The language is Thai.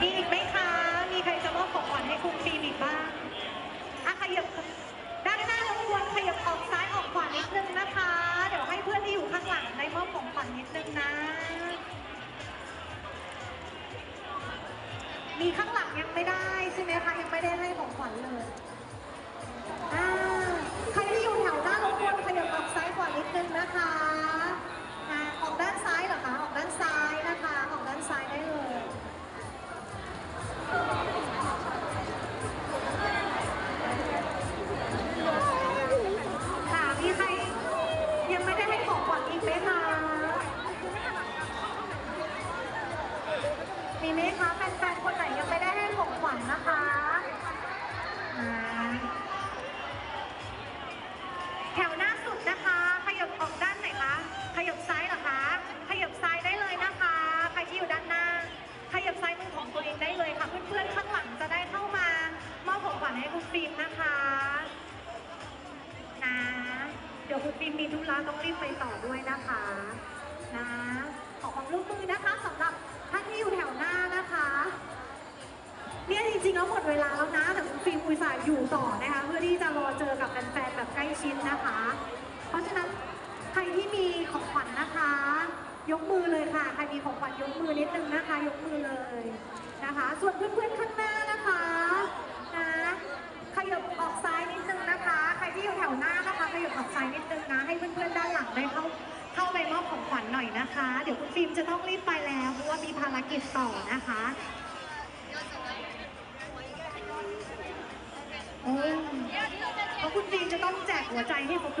มีอีกไหมคะ มีใครจะมอบของขวัญให้คุณฟิล์มอีกบ้างอะขยับด้านหน้ารบกวนขยับออกซ้ายออกขวานิดนึงนะคะ เดี๋ยวให้เพื่อนที่อยู่ข้างหลังได้มอบของขวัญนิดนึงนะ มีข้างหลังยังไม่ได้ใช่ไหมคะ มีไหมคะแฟนๆคนไหนยังไม่ได้ให้ของขวัญนะคะอ่าแถวหน้าสุดนะคะ ขยับออกด้านไหนคะ ขยับซ้ายเหรอคะ ขยับซ้ายได้เลยนะคะ ใครที่อยู่ด้านหน้า ขยับซ้ายมือของตัวเองได้เลยค่ะ เพื่อนๆข้างหลังจะได้เข้ามามอบของขวัญให้คุณฟิล์มนะคะนะ เดี๋ยวคุณฟิล์มมีธุระต้องรีบไปต่อด้วยนะคะ เวลาแล้วนะแต่คุณฟิล์มอุตส่าห์อยู่ต่อนะคะ เพื่อที่จะรอเจอกับแฟนๆแบบใกล้ชิดนะคะ เพราะฉะนั้นใครที่มีของขวัญนะคะ ยกมือเลยค่ะใครมีของขวัญยกมือนิดนึงนะคะ ยกมือเลยนะคะ ส่วนเพื่อนๆข้างหน้านะคะนะขยับออกซ้ายนิดนึงนะคะ ใครที่อยู่แถวหน้านะคะขยับออกซ้ายนิดนึงนะ ให้เพื่อนๆด้านหลังได้เข้าเข้าไปมอบของขวัญหน่อยนะคะ เดี๋ยวคุณฟิล์มจะต้องรีบไปแล้วเพราะว่ามีภารกิจต่อนะคะ โอ้เพราะคุณฟิลจะต้องแจกหัวใจให้ครบ